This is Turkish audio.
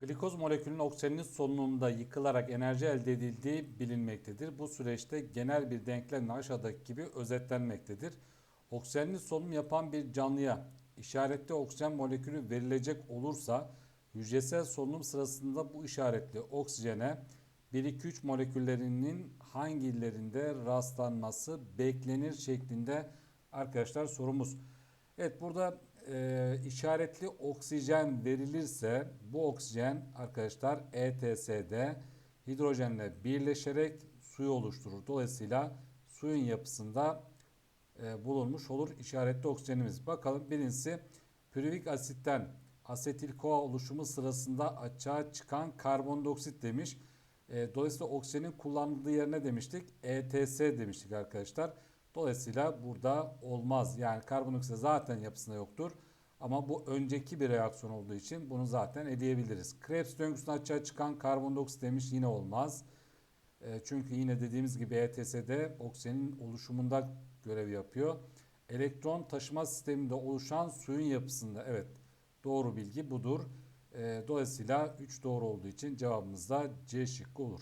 Glikoz molekülünün oksijenin solunumunda yıkılarak enerji elde edildiği bilinmektedir. Bu süreçte genel bir denklemle aşağıdaki gibi özetlenmektedir. Oksijenli solunum yapan bir canlıya işaretli oksijen molekülü verilecek olursa hücresel solunum sırasında bu işaretli oksijene 1-2-3 moleküllerinin hangilerinde rastlanması beklenir şeklinde arkadaşlar sorumuz. Evet burada e, işaretli oksijen verilirse bu oksijen arkadaşlar ETS'de hidrojenle birleşerek suyu oluşturur. Dolayısıyla suyun yapısında e, bulunmuş olur işaretli oksijenimiz. Bakalım birincisi pürivik asitten asetil koa oluşumu sırasında açığa çıkan karbondioksit demiş. E, dolayısıyla oksijenin kullanıldığı yerine demiştik ETS demiştik arkadaşlar. Dolayısıyla burada olmaz. Yani karbondioksit zaten yapısında yoktur. Ama bu önceki bir reaksiyon olduğu için bunu zaten eleyebiliriz. Krebs döngüsünden açığa çıkan karbondioksit demiş yine olmaz. E, çünkü yine dediğimiz gibi ETS'de oksijenin oluşumunda görev yapıyor. Elektron taşıma sisteminde oluşan suyun yapısında evet doğru bilgi budur. E, dolayısıyla 3 doğru olduğu için cevabımız da C şıkkı olur.